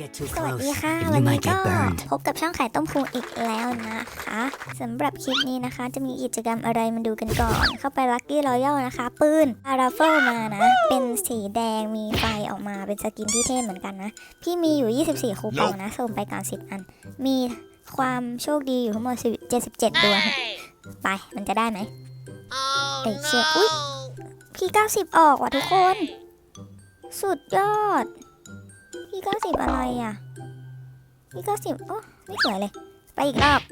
get too สวัส close, ดีค่ะ and วั you นนี้ might ก็ get burned. พบกับช่องขายต้มพุงอีกแล้วนะคะสำหรับคลิปนี้นะคะ จะมีกิจกรรมอะไรมาดูกันก่อน เข้าไปลั c กี้รอยัลนะคะ ปืนอาราเฟลมานะ เป็นสีแดงมีไฟออกมาเป็นสกินที่เท่เหมือนกันนะ พี่มีอยู่ 24 คูปองนะส่งไปก่อน10อัน มีความโชคดีอยู่ทั้งหมด77ดวงไปมันจะได้ไหมไอ้เชี่ยอุ๊ยพี่90 ออกว่ะทุกคน สุดยอด พี่90อะไรอะพี่90โอ้ไม่สวยเลย ไปอีกรอบ10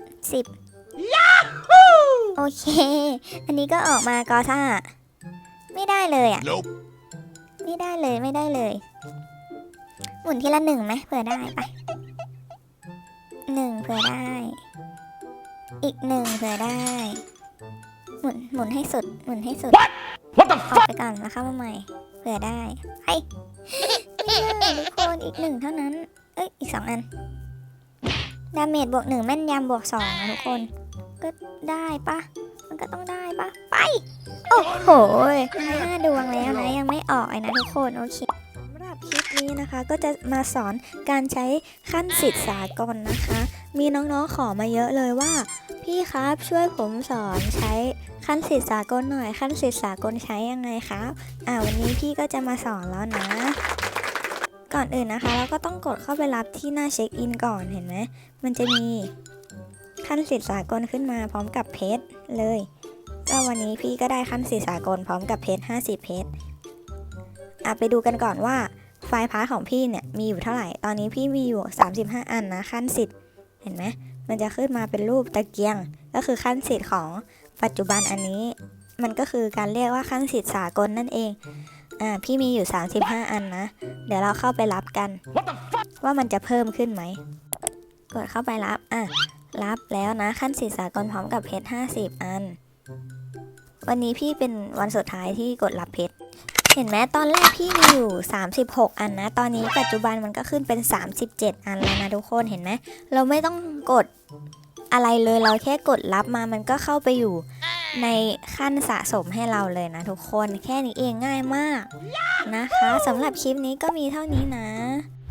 โอเค อันนี้ก็ออกมากอซ่า ไม่ได้เลยอะ Nope. ไม่ได้เลยไม่ได้เลย หมุนทีละหนึ่งไหมเผื่อได้ไปหนึ่งเผื่อได้ อีกหนึ่งเผื่อได้ หมุนหมุนให้สุด หมุนให้สุด What the ออกไปก่อนแล้วเข้ามาใหม่ เผื่อได้ไปไม่ได้ ทุกคนอีกหนึ่งเท่านั้น เอ้ย อีกสองอัน ดาเมจบวกหนึ่งแม่นยำบวกสองนะทุกคน ก็ได้ปะ มันก็ต้องได้ปะ ไป โอ้โหห้าดวงแล้วนะ ยังไม่ออกนะทุกคน โอเคสำหรับคลิปนี้นะคะก็จะมาสอนการใช้ขั้นสิทธิ์สากลนะคะ มีน้องๆขอมาเยอะเลยว่า พี่ครับช่วยผมสอนใช้ขั้นสิทธิ์สากลหน่อยขั้นสิทธิ์สากลใช้ยังไงครับอ่าวันนี้พี่ก็จะมาสอนแล้วนะ ก่อนอื่นนะคะ เราก็ต้องกดเข้าไปรับที่หน้าเช็คอินก่อนเห็นไหมมันจะมีขั้นสิทธิ์สากลขึ้นมาพร้อมกับเพชรเลยก็วันนี้พี่ก็ได้ขั้นสิทธิ์สากลพร้อมกับเพชร50 เพชรอะไปดูกันก่อนว่าไฟล์พาร์ทของพี่เนี่ยมีอยู่เท่าไหร่ ตอนนี้พี่มีอยู่ 35 อันนะขั้นสิทธิ์เห็นไหมมันจะขึ้นมาเป็นรูปตะเกียง ก็คือขั้นสิทธิ์ของปัจจุบันอันนี้ มันก็คือการเรียกว่าขั้นสิทธิ์สากลนั่นเอง อ่าพี่มีอยู่ 35 อันนะ เดี๋ยวเราเข้าไปรับกัน What the fuck? ว่ามันจะเพิ่มขึ้นไหม กดเข้าไปรับอะรับแล้วนะขั้นสิทธิสากลพร้อมกับเพชร50 อัน วันนี้พี่เป็นวันสุดท้ายที่กดรับเพชรเห็นไหมตอนแรกพี่มีอยู่ 36 อันนะ ตอนนี้ปัจจุบันมันก็ขึ้นเป็น 37 อันแล้วนะทุกคนเห็นไหมเราไม่ต้องกดอะไรเลยเราแค่กดรับมามันก็เข้าไปอยู่ ในขั้นสะสมให้เราเลยนะทุกคนแค่นี้เองง่ายมากนะคะสำหรับคลิปนี้ก็มีเท่านี้นะ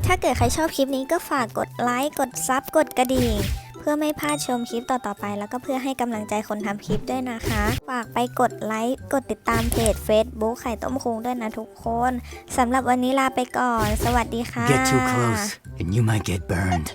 ถ้าเกิดใครชอบคลิปนี้ก็ฝากกดไลค์กดซับกดกระดิ่งเพื่อไม่พลาดชมคลิปต่อๆไป แล้วก็เพื่อให้กำลังใจคนทำคลิปด้วยนะคะ ฝากไปกดไลค์กดติดตามเพจ Facebook ไข่ต้มคุงด้วยนะทุกคนสำหรับวันนี้ลาไปก่อน สวัสดีค่ะ Get too close, and you might get burned.